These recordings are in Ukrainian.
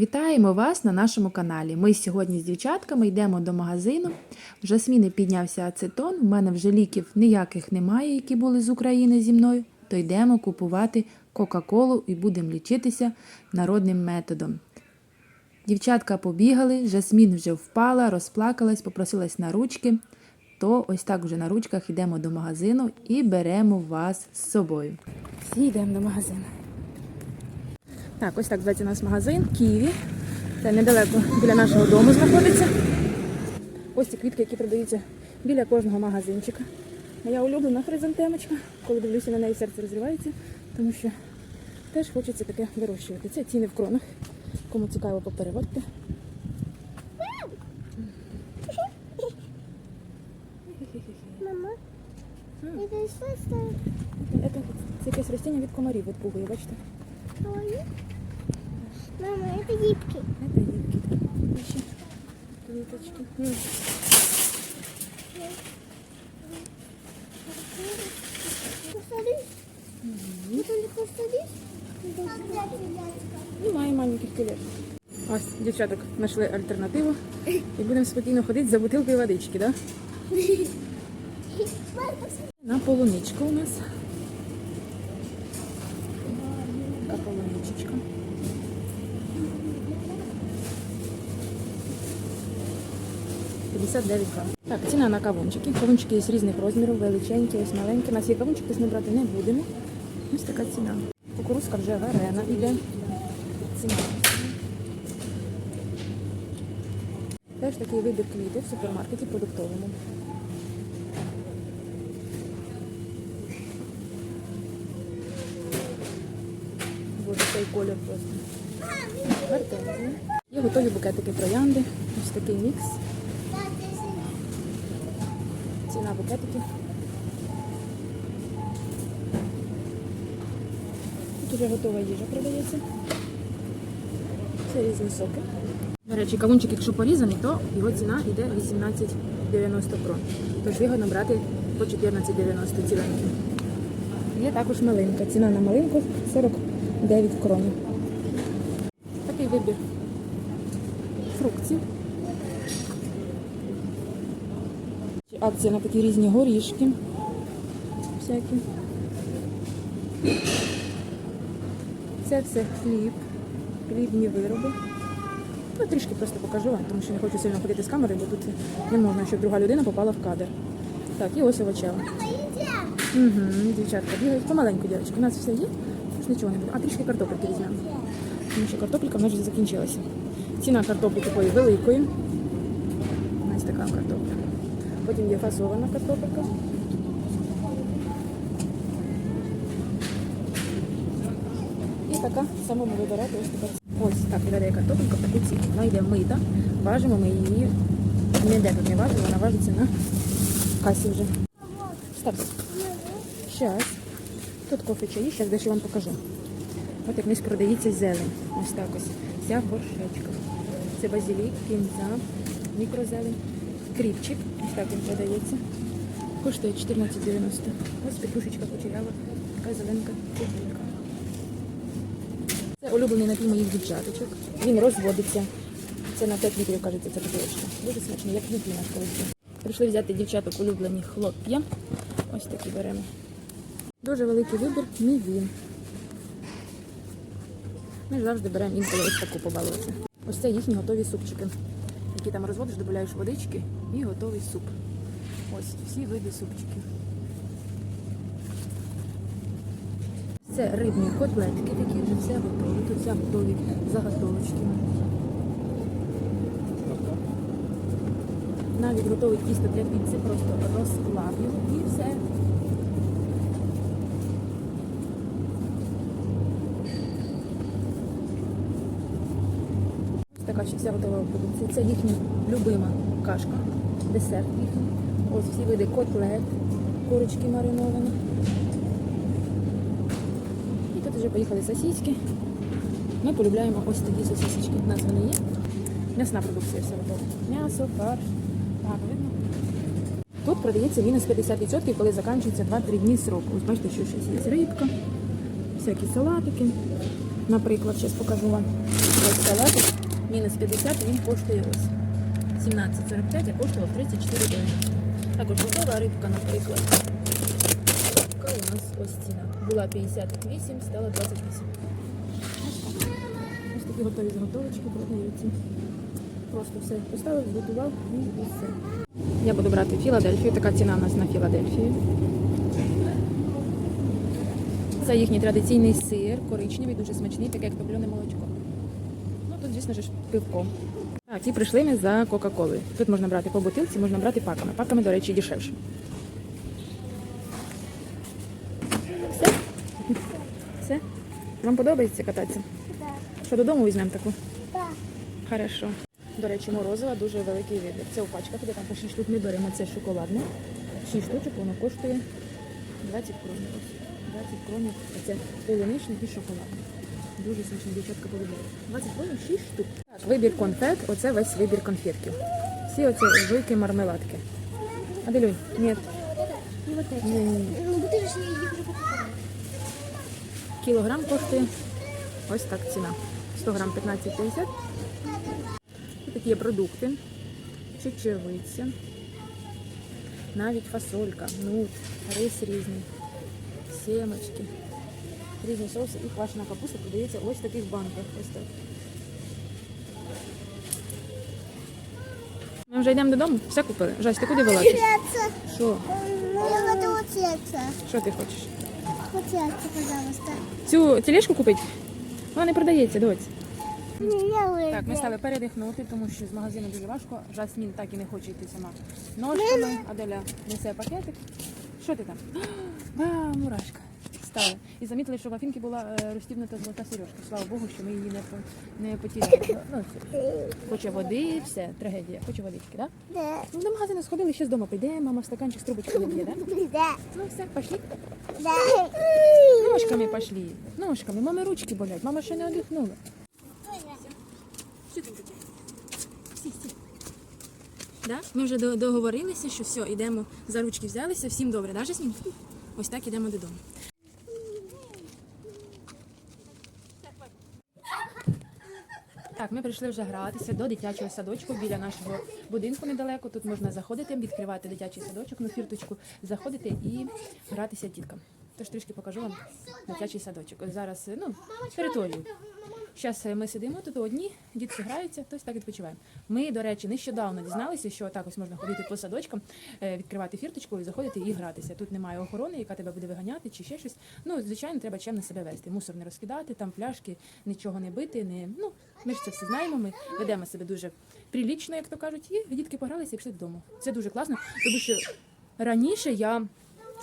Вітаємо вас на нашому каналі. Ми сьогодні з дівчатками йдемо до магазину. В Жасміни піднявся ацетон. В мене вже ліків ніяких немає, які були з України зі мною. То йдемо купувати Кока-Колу і будемо лічитися народним методом. Дівчатка побігали, Жасмін вже впала, розплакалась, попросилась на ручки. То ось так вже на ручках йдемо до магазину і беремо вас з собою. Всі йдемо до магазину. Так, ось так зветься у нас магазин Києві. Це недалеко біля нашого дому знаходиться. Ось ці квітки, які продаються біля кожного магазинчика. Моя улюблена хризантемочка. Коли дивлюся на неї, серце розривається, тому що теж хочеться таке вирощувати. Це ціни в кронах. Кому цікаво, попереводьте. Мама, це якесь ростіння від комарів відпугує, бачите? Ой. Мама, это гибкий. Це гібкі. Ще квіточки. М. Посадись. Он посадись. Немає маленьких кілер. Ось, дівчаток, знайшли альтернативу і будемо спокійно ходити за бутилкою водички, так? Да? На полуничку у нас. Така П'ятдесят. Так, ціна на кавунчики. Кавунчики є різних розмірів, величенькі, ось маленькі. У нас є кавунчики, ми брати не будемо. Ось така ціна. Кукурузка вже варена йде. Ціна. Теж такий вибір квітів в супермаркеті продуктовому. Цей колір просто. Гортензія. Є готові букетики троянди. Ось такий мікс. Ціна букетиків. Тут вже готова їжа продається. Це різні соки. До речі, кавунчик, якщо порізаний, то його ціна йде 18,90 крон. Тож вигодно брати по 14,90 ціленькі. Є також малинка. Ціна на малинку 49 крон. Такий вибір фруктів. Акція на такі різні горішки. Всякі. Це все хліб, хлібні вироби. Ну, трішки просто покажу вам, тому що не хочу сильно ходити з камерою, бо тут не можна, щоб друга людина попала в кадр. Так, і ось овочева. Угу, дівчатка бігають помаленьку, дівчатку. У нас все є, нічого не буде. А трішки картопельки візьмемо. Тому що картопелька в нас вже закінчилася. Ціна картоплі такої великої. Ось така картопля. Потім є фасована картопелька. І така самому вибирати ось така. Ось так виглядає картопелька в таку ціну. Вона йде мита. Важимо ми її ніде тут не важимо, вона важиться на касі вже. Стоп. Щас. Тут кофе чаї, зараз дещо вам покажу. От як низько продається зелень. Ось так ось. Вся горшечка. Це базилік, кінза, мікрозелень, кріпчик. Ось так він продається. Коштує 14,90. Ось петрушечка кучерява, така зеленка цибулька. Це улюблений напій моїх дівчаточок. Він розводиться. Це на 5 літрів, кажеться, це бутилочка. Дуже смачно, як наш колись. Прийшли взяти дівчаток улюблені хлоп'я. Ось такі беремо. Дуже великий вибір мівін. Ми завжди беремо інколи ось таку побалуватися. Ось це їхні готові супчики, які там розводиш, додаєш водички і готовий суп. Ось всі види супчиків. Це рибні котлетки, такі вже все готові. Тут все готові заготовочки. Навіть готове тісто для піци, просто розплав його і все. Вся готова продукція. Це їхня любима кашка, десерт їхній. Ось всі види котлет, курочки мариновані. І тут вже поїхали сосиски. Ми полюбляємо ось такі сосисочки. У нас вони є. М'ясна продукція все готова. М'ясо, фарш. Так, видно. Тут продається мінус 50%, коли закінчується 2-3 дні сроку. Ось бачите, що щось є рибка, всякі салатики. Наприклад, зараз покажу вам. Ось салатик мінус 50, він коштує ось 17,45, а коштував 34 гривні. Також готова рибка, наприклад. Рибка у нас ось ціна. Була 58, стала 28. Ось такі готові заготовочки продаються. Просто все поставив, зготував і все. Я буду брати Філадельфію. Така ціна у нас на Філадельфію. Це їхній традиційний сир, коричневий, дуже смачний, таке як топлене молочко. Звісно ж, пивко. Так, і прийшли ми за Кока-Колою. Тут можна брати по бутилці, можна брати паками. Паками, до речі, дешевше. Все? Все? Вам подобається кататися? Так. Що додому візьмемо таку? Так. Хорошо. До речі, морозива дуже великий вибір. Це у пачках, де там по 6 штук ми беремо. Це шоколадне. 6 штучок, воно коштує 20 кронів. 20 кронів. Це полуничний і шоколадний. Дуже смачно, дівчатка полюбляють. 20 кронів 6 штук. Так, вибір конфет, оце весь вибір конфетків. Всі оці великі мармеладки. Аделюнь, ні. Ні, ні, ні. Ну, покупала. Кілограм коштує ось так ціна. 100 грам 15,50. І такі є продукти. Чечевиця. Навіть фасолька, нут, рис різний, семечки, різні соуси і квашена капуста продається ось в таких банках. Ось так. Ми вже йдемо додому, все купили. Жась, ти куди? Сердце. Що? Я хочу сердце. Що ти хочеш? Вот пожалуйста. Цю тележку купити? Вона не продається, доць. Я выйду. Так, ми стали передихнути, тому що з магазину дуже важко. Жасмін так і не хоче йти сама ножками. Аделя несе пакетик. Що ти там? А, мурашка. Стали. І замітили, що в Афінки була е, розстібнута золота сережка. Слава Богу, що ми її не, не потеряли. Ну, хоче води, все, трагедія. Хоче водички, так? Да? Да. Ну, до магазину сходили, ще з дому прийде, мама в стаканчик з трубочкою наб'є, так? Да? Да. Ну все, пошли. Да. Ножками пошли. Ножками. Мами ручки болять, мама ще не одихнула. Що таке? Да? Ми вже договорилися, що все, йдемо за ручки взялися. Всім добре, да, Жасмін? Ось так йдемо додому. Так, ми прийшли вже гратися до дитячого садочку біля нашого будинку недалеко. Тут можна заходити, відкривати дитячий садочок на фірточку, заходити і гратися діткам. Тож трішки покажу вам дитячий садочок. Зараз ну, територію. Зараз ми сидимо тут одні, дітки граються, хтось так відпочиваємо. Ми, до речі, нещодавно дізналися, що так ось можна ходити по садочкам, е, відкривати фірточку і заходити і гратися. Тут немає охорони, яка тебе буде виганяти чи ще щось. Ну, звичайно, треба чемно себе вести. Мусор не розкидати, там пляшки, нічого не бити. Не... Ну, ми ж це все знаємо. Ми ведемо себе дуже прилічно, як то кажуть, і дітки погралися і пішли додому. Це дуже класно, тому що раніше я.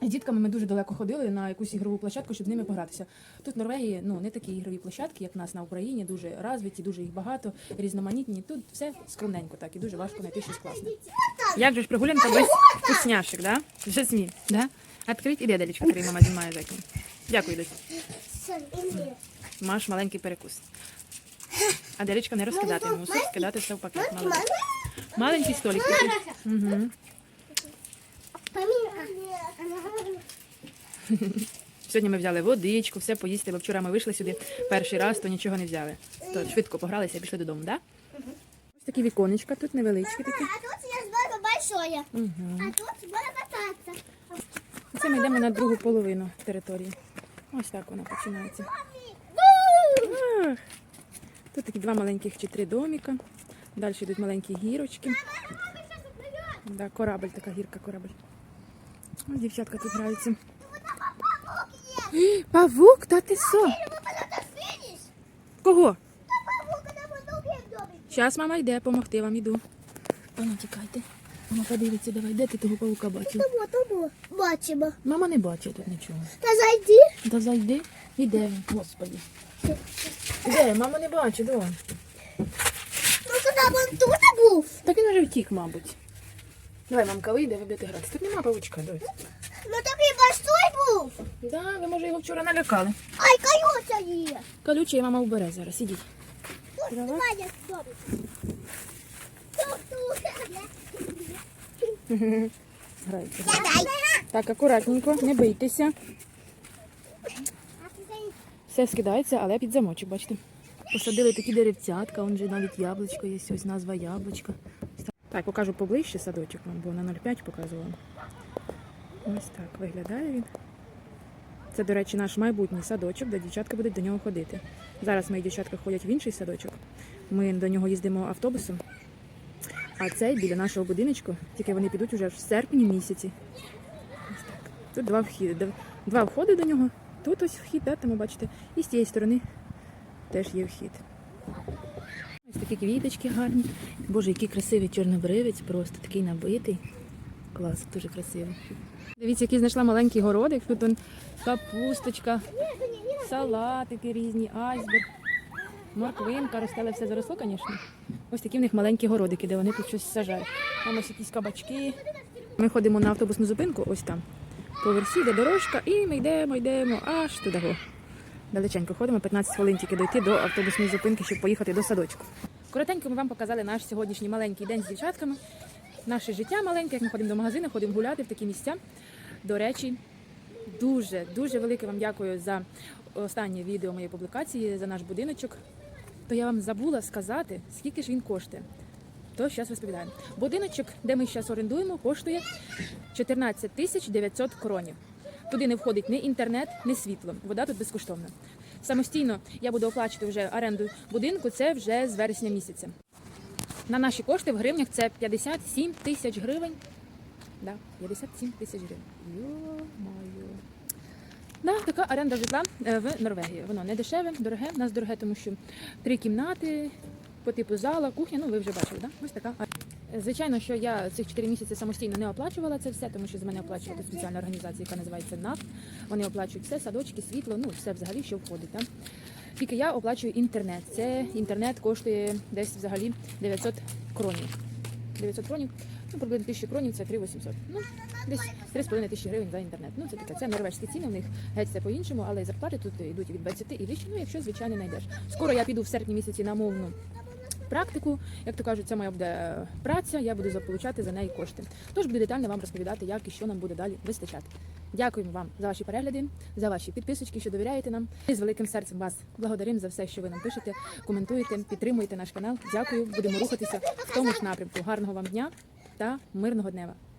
З дітками ми дуже далеко ходили на якусь ігрову площадку, щоб з ними погратися. Тут в Норвегії ну не такі ігрові площадки, як в нас на Україні, дуже розвиті, дуже їх багато, різноманітні. Тут все скромненько, так і дуже важко знайти щось класне. Як же ж прогулянка без вкусняшек, да? Жасмін, да? Відкрить і Аделечка, коли мама знімає закін. Дякую, дочі. Маш маленький перекус. Аделечка не розкидати мусор, скидати все в пакет. Молодець. Маленький столик. Угу. Сьогодні ми взяли водичку, все поїсти, бо вчора ми вийшли сюди перший раз, то нічого не взяли. То швидко погралися і пішли додому, так? Да? Ось такі віконечка тут невеличкі такі. А тут я сборка большое. Угу. А тут сборка кататься. Це ми йдемо на другу половину території. Ось так вона починається. Ах. Тут такі два маленьких чи три доміка. Далі йдуть маленькі гірочки. Да, корабль, така гірка корабль. Дівчатка тут граються. Павук, та ти со? Кого? Зараз мама йде, помогти вам іду. Ану, тікайте. Мама подивиться, давай, де ти того павука бачив? Тому, тому. Бачимо. Мама не бачить тут нічого. Та зайди. Та зайди. Іде він, господи. Де? Мама не бачить, до. Ну куди він тут був? Так він вже втік, мабуть. Давай, мамка, вийде, ви будете грати. Тут нема павучка, дось. Ну такий большой був. Да, ви, може, його вчора налякали. Ай, колюча є. Колючий мама вбере зараз, ідіть. Тут Давай. немає собі. Грайте. Так, акуратненько, не бийтеся. Все скидається, але під замочок, бачите. Посадили такі деревцятка, он же навіть яблучко є, ось назва яблучка. Так. Покажу поближче садочок вам, бо на 0,5 показувала. Ось так виглядає він. Це, до речі, наш майбутній садочок, де дівчатка будуть до нього ходити. Зараз мої дівчатка ходять в інший садочок. Ми до нього їздимо автобусом. А цей біля нашого будиночку, тільки вони підуть уже в серпні місяці. Ось так. Тут два вхіди. Два входи до нього. Тут ось вхід, да, тому бачите. І з тієї сторони теж є вхід. Ось такі квіточки гарні. Боже, який красивий чорнобривець, просто такий набитий. Клас, дуже красивий. Дивіться, який знайшла маленький городик. Тут он капусточка, салатики різні, айсберг, морквинка, росте, все заросло, звісно. Ось такі в них маленькі городики, де вони тут щось сажають. Там ось якісь кабачки. Ми ходимо на автобусну зупинку, ось там. По версі, де дорожка, і ми йдемо, йдемо аж туди. Далеченько ходимо, 15 хвилин тільки дойти до автобусної зупинки, щоб поїхати до садочку. Коротенько ми вам показали наш сьогоднішній маленький день з дівчатками. Наше життя маленьке, як ми ходимо до магазину, ходимо гуляти в такі місця. До речі, дуже, дуже велике вам дякую за останнє відео моєї публікації, за наш будиночок. То я вам забула сказати, скільки ж він коштує. То зараз розповідаю. Будиночок, де ми зараз орендуємо, коштує 14 тисяч 900 кронів. Туди не входить ні інтернет, ні світло. Вода тут безкоштовна. Самостійно я буду оплачувати вже оренду будинку. Це вже з вересня місяця. На наші кошти в гривнях це 57 тисяч гривень. Да, 57 тисяч гривень. Йо-моє. Да, така оренда житла е, в Норвегії. Воно не дешеве, дороге. У нас дороге, тому що три кімнати по типу зала, кухня. Ну ви вже бачили, да? Ось така. Звичайно, що я цих 4 місяці самостійно не оплачувала це все, тому що з мене оплачує тут спеціальна організація, яка називається НАФ. Вони оплачують все, садочки, світло, ну все взагалі, що входить. Да? Тільки я оплачую інтернет. Це інтернет коштує десь взагалі 900 кронів. 900 кронів, ну приблизно 1000 кронів це 3800. Ну, десь 3,5 тисячі гривень за інтернет. Ну це таке, це норвежські ціни, у них геть це по-іншому, але зарплати тут йдуть від 20 і вище, ну якщо звичайно знайдеш. Скоро я піду в серпні місяці на мовну практику. Як то кажуть, це моя буде е, праця, я буду заполучати за неї кошти. Тож буду детально вам розповідати, як і що нам буде далі вистачати. Дякуємо вам за ваші перегляди, за ваші підписочки, що довіряєте нам. І з великим серцем вас благодарим за все, що ви нам пишете, коментуєте, підтримуєте наш канал. Дякую, будемо рухатися в тому ж напрямку. Гарного вам дня та мирного днева.